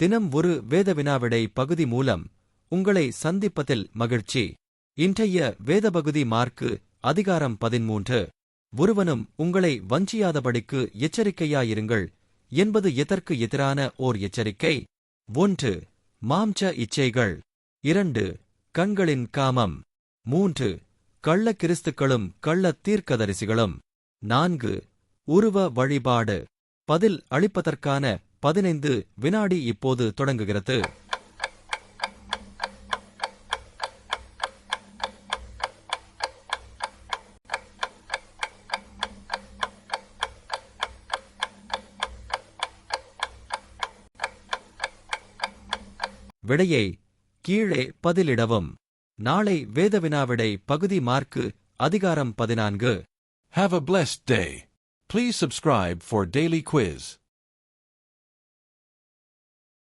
தினம் ஒரு வேத வினாவிடை பகுதி மூலம் உங்களை சந்திப்பதில் மகிழ்ச்சி. இன்றைய வேத பகுதி மார்க்கு அதிகாரம் பதிமூன்று ஒருவனும் உங்களை வஞ்சியாதபடிக்கு எச்சரிக்கையாயிருங்கள் என்பது எதற்கு எதிரான ஓர் எச்சரிக்கை? ஒன்று மாம்ச இச்சைகள். இரண்டு கண்களின் காமம். மூன்று கள்ள கிறிஸ்துக்களும் கள்ள தீர்க்கதரிசிகளும். நான்கு உருவ வழிபாடு. பதில் அளிப்பதற்கான பதினைந்து வினாடி இப்போது தொடங்குகிறது. விடையை கீழே பதிலிடவும். நாளை வேத வினாவிடை பகுதி மார்க்கு அதிகாரம் பதினான்கு. Have a blessed day. Please subscribe for daily quiz.